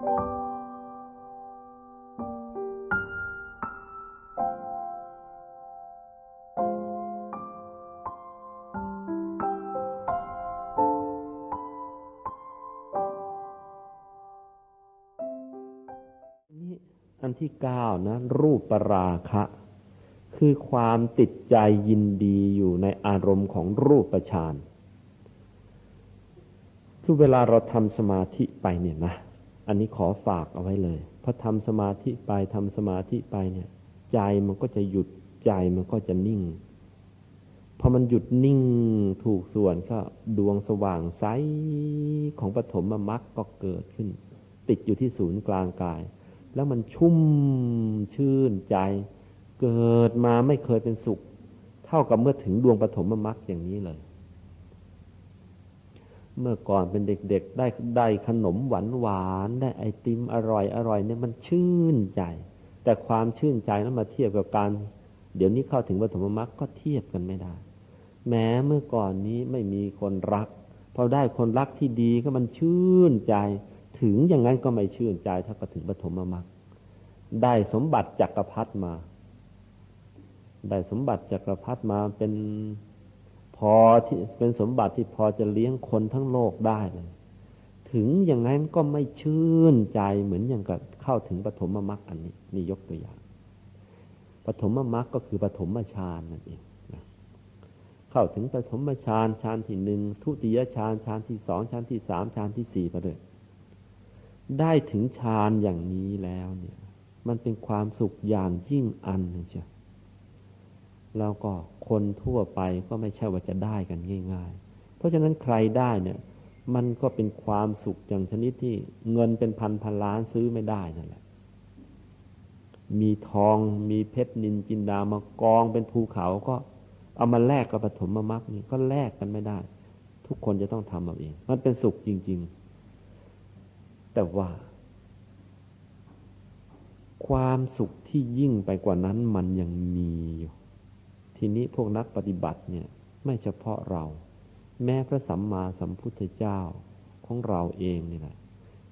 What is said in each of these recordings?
อันที่เก้านะ รูปปราคะ คือความติดใจยินดีอยู่ในอารมณ์ของรูปฌานคือเวลาเราทำสมาธิไปเนี่ยนะ อันนี้ขอฝากเอาไว้เลยพอทำสมาธิไปทำสมาธิไปเนี่ย ใจมันก็จะหยุดใจมันก็จะนิ่งพอมันหยุดนิ่งถูกส่วนก็ดวงสว่างใสของปฐมมรรคก็เกิดขึ้น ติดอยู่ที่ศูนย์กลางกาย แล้วมันชุ่มชื่นใจ เกิดมาไม่เคยเป็นสุข เท่ากับเมื่อถึงดวงปฐมมรรคอย่างนี้เลย เมื่อก่อนเป็นเด็กๆ ได้ได้ขนมหวานหวานได้ไอติมอร่อยอร่อยเนี่ยมันชื่นใจ แต่ความชื่นใจนั้นมาเทียบกับการ เดี๋ยวนี้เข้าถึงปฐมมรรคก็เทียบกันไม่ได้ แม้เมื่อก่อนนี้ไม่มีคนรักพอได้คนรักที่ดีก็มันชื่นใจ ถึงอย่างนั้นก็ไม่ชื่นใจถ้าก็ถึงปฐมมรรคได้สมบัติจักรพรรดิมา ได้สมบัติจักรพรรดิมาเป็น พอที่เป็นสมบัติที่พอจะเลี้ยงคนทั้งโลกได้เลย ถึงอย่างนั้นก็ไม่ชื่นใจเหมือนอย่างกับเข้าถึงปฐมมรรคอันนี้นี่ยกตัวอย่างปฐมมรรคก็คือปฐมฌานนั่นเองนะเข้าถึงปฐมฌานฌานที่หนึ่งทุติยฌานฌานที่สองฌานที่สามฌานที่สี่ไปเลยได้ถึงฌานอย่างนี้แล้วเนี่ย มันเป็นความสุขอย่างยิ่งอันนึงเชียว แล้วก็คนทั่วไปก็ไม่ใช่ว่าจะได้กันง่าย ๆ เพราะฉะนั้นใครได้เนี่ย มันก็เป็นความสุขอย่างชนิดที่เงินเป็นพันพันล้านซื้อไม่ได้นั่นแหละ มีทองมีเพชรนินจินดามากองเป็นภูเขาก็เอามาแลกกับปฐมมรรคนี่ก็แลกกันไม่ได้ ทุกคนจะต้องทำเอาเอง มันเป็นสุขจริง ๆ แต่ว่า ความสุขที่ยิ่งไปกว่านั้นมันยังมีอยู่ ทีนี้พวกนักปฏิบัติเนี่ยไม่เฉพาะเรา แม้พระสัมมาสัมพุทธเจ้าของเราเองนี่แหละ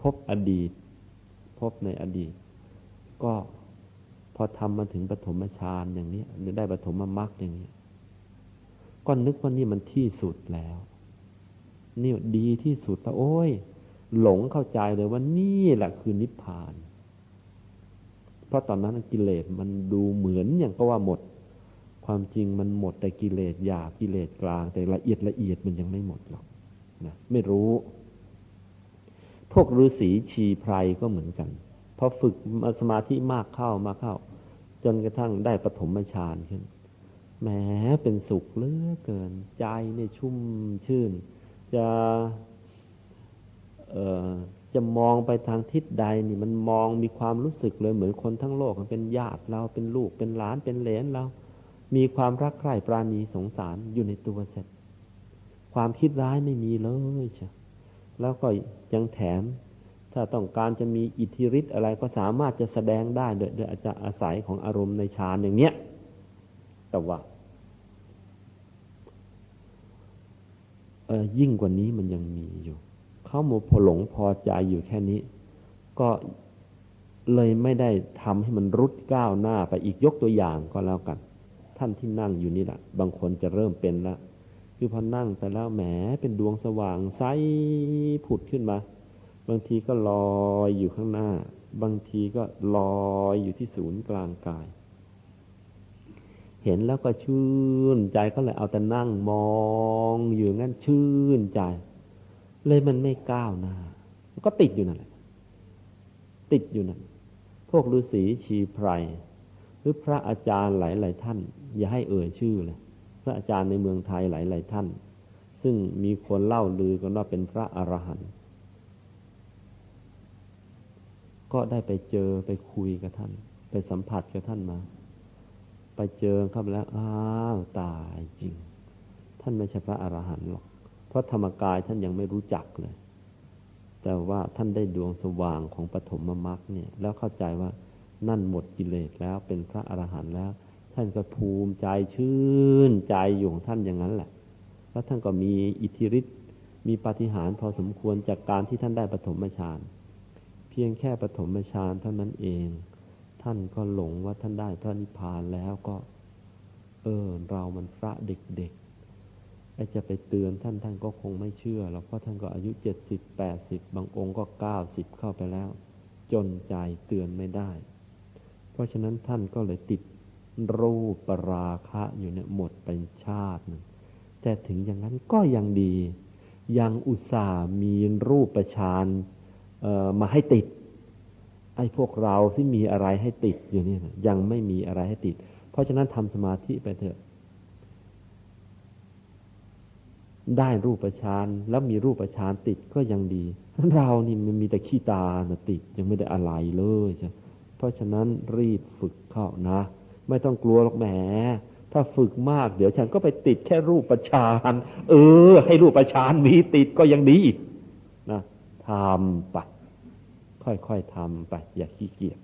พบอดีต พบในอดีต ก็พอทำมาถึงปฐมฌานอย่างนี้หรือได้ปฐมมรรคอย่างนี้ก็นึกว่านี่มันที่สุดแล้วนี่ดีที่สุดแต่โอ้ย หลงเข้าใจเลยว่านี่แหละคือนิพพาน เพราะตอนนั้นกิเลสมันดูเหมือนอย่างก็ว่าหมด ความจริงมันหมดแต่กิเลสหยาบกิเลสกลาง แต่ละเอียดละเอียดมันยังไม่หมดหรอกนะไม่รู้ พวกฤาษีชีไพรก็เหมือนกันพอฝึกสมาธิมากเข้ามากเข้า จนกระทั่งได้ปฐมฌานขึ้นแหมเป็นสุขเลือเกิน ใจเนี่ยชุ่มชื่น จะเอ่อจะมองไปทางทิศใดนี่มันมองมีความรู้สึกเลยเหมือนคนทั้งโลก เป็นญาติเราเป็นลูกเป็นหลานเป็นเหลนเรา มีความรักใคร่ปราณีสงสารอยู่ในตัวเสร็จ ความคิดร้ายไม่มีเลยเชียวแล้วก็ยังแถม ถ้าต้องการจะมีอิทธิฤทธิ์อะไรก็สามารถจะแสดงได้โดยโดยอาจจะอาศัยของอารมณ์ในฌานอย่างเนี้ย แต่ว่าเออยิ่งกว่านี้มันยังมีอยู่ เขาโมพอหลงพอใจอยู่แค่นี้ ก็เลยไม่ได้ทำให้มันรุดก้าวหน้าไปอีกยกตัวอย่างก็แล้วกัน ท่านที่นั่งอยู่นี่แหละบางคนจะเริ่มเป็นละคือพอนั่งไปแล้วแหมเป็นดวงสว่างใสผุดขึ้นมา บางทีก็ลอยอยู่ข้างหน้า บางทีก็ลอยอยู่ที่ศูนย์กลางกาย เห็นแล้วก็ชื่นใจก็เลยเอาแต่นั่งมองอยู่งั้นชื่นใจ เลยมันไม่ก้าวหน้าก็ติดอยู่นั่นแหละติดอยู่นั่นพวกฤาษีชีไพร หรือพระอาจารย์หลาย ๆ ท่าน อย่าให้เอ่ยชื่อเลย พระอาจารย์ในเมืองไทยหลาย ๆ ท่าน ซึ่งมีคนเล่าลือกันว่าเป็นพระอรหันต์ก็ได้ไปเจอไปคุยกับท่าน ไปสัมผัสกับท่านมา ไปเจอเข้าไปแล้วอ้าวตายจริง ท่านไม่ใช่พระอรหันต์หรอก เพราะธรรมกายท่านยังไม่รู้จักเลย แต่ว่าท่านได้ดวงสว่างของปฐมมรรคเนี่ย แล้วเข้าใจว่า นั่นหมดกิเลสแล้วเป็นพระอรหันต์แล้ว ท่านก็ภูมิใจชื่นใจอยู่ของท่านอย่างนั้นแหละแล้วท่านก็มีอิทธิฤทธิ์มีปาฏิหาริย์พอสมควรจากการที่ท่านได้ปฐมฌานเพียงแค่ปฐมฌานเท่านั้นเอง ท่านก็หลงว่าท่านได้พระนิพพานแล้วก็ เออเรามันพระเด็กๆไอ้จะไปเตือนท่านท่านก็คงไม่เชื่อหรอกเพราะท่านก็อายุเจ็ดสิบแปดสิบบางองค์ก็เก้าสิบเข้าไปแล้ว จนใจเตือนไม่ได้ ราะฉะนั้นท่านก็เลยติดรูปราคะอยู่เนี่ยหมดไปชาติหนึ่งแต่ถึงอย่างนั้นก็ยังดี ยังอุตส่าห์มีรูปประชานมาให้ติด ไอ้พวกเราที่มีอะไรให้ติดอยู่เนี่ยยังไม่มีอะไรให้ติด เพราะฉะนั้นทำสมาธิไปเถอะ ได้รูปประชานแล้วมีรูปประชานติดก็ยังดี เรานี่มันมีแต่ขี้ตานะติดยังไม่ได้อะไรเลยใช่ เพราะฉะนั้นรีบฝึกเข้านะ ไม่ต้องกลัวหรอกแหม ถ้าฝึกมากเดี๋ยวฉันก็ไปติดแค่รูปประชานเออ ให้รูปประชานมีติดก็ยังดีนะทำไป ค่อยๆทำไป อย่าขี้เกียจ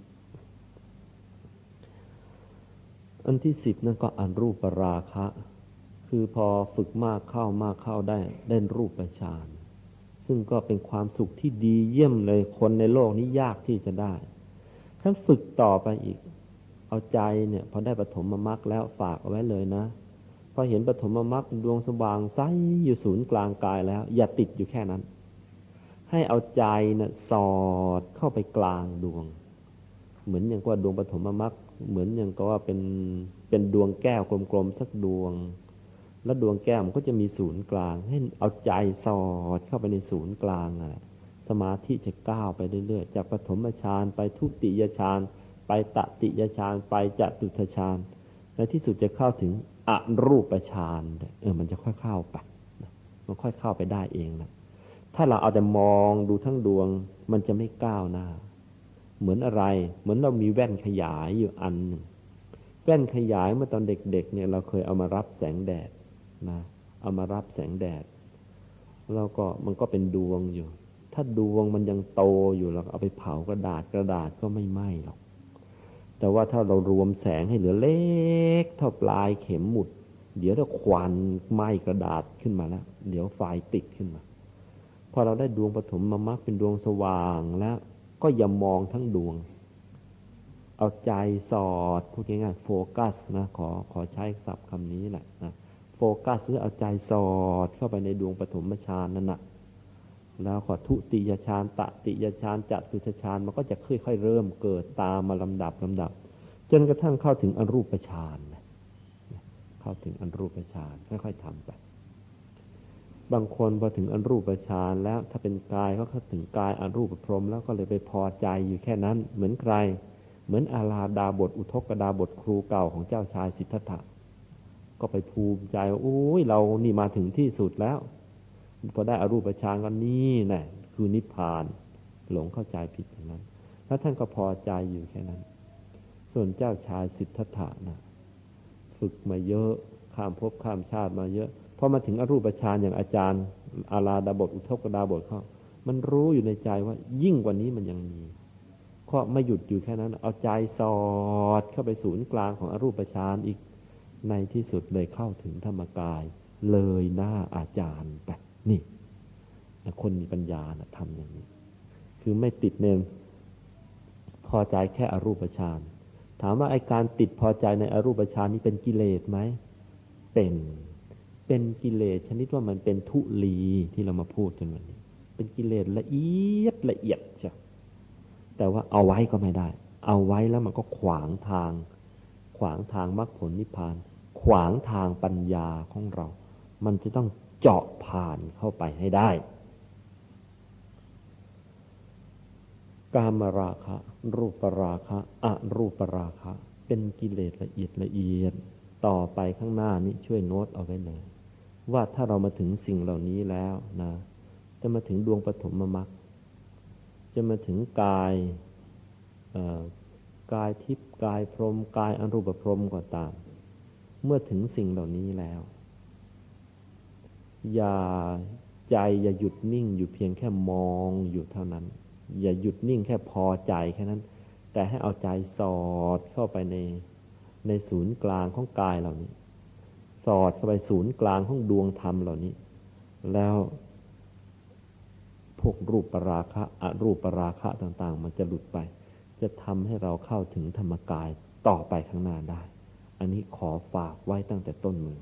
อันที่สิบนั่นก็อันรูปปราคะ คือพอฝึกมากเข้ามากเข้าได้ได้รูปประชานซึ่งก็เป็นความสุขที่ดีเยี่ยมเลยคนในโลกนี้ยากที่จะได้ ถ้าฝึกต่อไปอีก เอาใจเนี่ย พอได้ปฐมมรรคแล้วฝากเอาไว้เลยนะพอเห็นปฐมมรรคดวงสว่างใสอยู่ศูนย์กลางกายแล้ว อย่าติดอยู่แค่นั้น ให้เอาใจเนี่ยสอดเข้าไปกลางดวง เหมือนอย่างว่าดวงปฐมมรรคเหมือนอย่างก็ว่าเป็นเป็นดวงแก้วกลมๆสักดวง แล้วดวงแก้วมันก็จะมีศูนย์กลาง ให้เอาใจสอดเข้าไปในศูนย์กลางอะ สมาธิจะก้าวไปเรื่อยๆ จากปฐมฌานไปทุติยฌานไปตติยฌานไปจตุทฌานในที่สุดจะเข้าถึงอรูปฌานเออ มันจะค่อยเข้าไปมันค่อยเข้าไปได้เองนะถ้าเราเอาแต่มองดูทั้งดวง มันจะไม่ก้าวหน้า เหมือนอะไร เหมือนเรามีแว่นขยายอยู่อันหนึ่งแว่นขยายเมื่อตอนเด็ก ๆ เนี่ยเราเคยเอามารับแสงแดดนะ เอามารับแสงแดด แล้วก็มันก็เป็นดวงอยู่ ถ้าดวงมันยังโตอยู่เราเอาไปเผากระดาษกระดาษก็ไม่ไหม้หรอก แต่ว่าถ้าเรารวมแสงให้เหลือเล็กเท่าปลายเข็มหมุด เดี๋ยวถ้าควันไหม้กระดาษขึ้นมาแล้วเดี๋ยวไฟติดขึ้นมา พอเราได้ดวงปฐมมามักเป็นดวงสว่างแล้ว ก็อย่ามองทั้งดวง เอาใจสอดพูดง่ายๆโฟกัสนะขอขอใช้ศัพท์คำนี้แหละนะโฟกัสหรือเอาใจสอดเข้าไปในดวงปฐมฌานนั่นแนะ แล้วก็ทุติยฌานตติยฌานจัตุฌานมันก็จะค่อยๆเริ่มเกิดตามมาลำดับลำดับ จนกระทั่งเข้าถึงอรูปฌานเข้าถึงอรูปฌานค่อยๆทำไป บางคนพอถึงอรูปฌานแล้วถ้าเป็นกายก็เข้าถึงกายอรูปพรมแล้วก็เลยไปพอใจอยู่แค่นั้น เหมือนใคร เหมือนอาลาดาบทอุทกดาบทครูเก่าของเจ้าชายสิทธัตถะก็ไปภูมิใจว่าโอ้ยเรานี่มาถึงที่สุดแล้ว พอได้อารูปฌานก็นี่แน่คือนิพพาน หลงเข้าใจผิดอย่างนั้น แล้วท่านก็พอใจอยู่แค่นั้น ส่วนเจ้าชายสิทธัตถะนะฝึกมาเยอะข้ามภพข้ามชาติมาเยอะพอมาถึงอรูปฌานอย่างอาจารย์ อาลาดาบทอุทกดาบทเขามันรู้อยู่ในใจว่ายิ่งกว่านี้มันยังมีก็ไม่หยุดอยู่แค่นั้น เอาใจสอดเข้าไปศูนย์กลางของอรูปฌานอีกในที่สุดเลยเข้าถึงธรรมกาย เลยหน้าอาจารย์ไป นี่คนมีปัญญานะทำอย่างนี้ คือไม่ติดเนมพอใจแค่อรูปฌานถามว่าไอการติดพอใจในอรูปฌานนี้เป็นกิเลสไหมเป็นเป็นกิเลสชนิดว่ามันเป็นทุลีที่เรามาพูดกันวันนี้ เป็นกิเลสละเอียดละเอียดจ้ะแต่ว่าเอาไว้ก็ไม่ได้ เอาไว้แล้วมันก็ขวางทาง ขวางทางมรรคผลนิพพาน ขวางทางปัญญาของเรา มันจะต้อง เจาะผ่านเข้าไปให้ได้ กามราคะ รูปราคะอรูปราคะ เป็นกิเลสละเอียดละเอียด ต่อไปข้างหน้านี้ช่วยโน้ตเอาไว้เลย ว่าถ้าเรามาถึงสิ่งเหล่านี้แล้วนะ จะมาถึงดวงปฐมมรรคจะมาถึงกายกายทิพย์กายพรหมกายอรูปพรหมก็ตาม เมื่อถึงสิ่งเหล่านี้แล้ว อย่าใจอย่าหยุดนิ่งอยู่เพียงแค่มองอยู่เท่านั้น อย่าหยุดนิ่งแค่พอใจแค่นั้น แต่ให้เอาใจสอดเข้าไปในในศูนย์กลางของกายเหล่านี้ สอดเข้าไปศูนย์กลางของดวงธรรมเหล่านี้ แล้วภูวกรูปปราคะอรูปปราคะต่าง ๆ มันจะหลุดไป จะทำให้เราเข้าถึงธรรมกายต่อไปข้างหน้าได้ อันนี้ขอฝากไว้ตั้งแต่ต้นมือ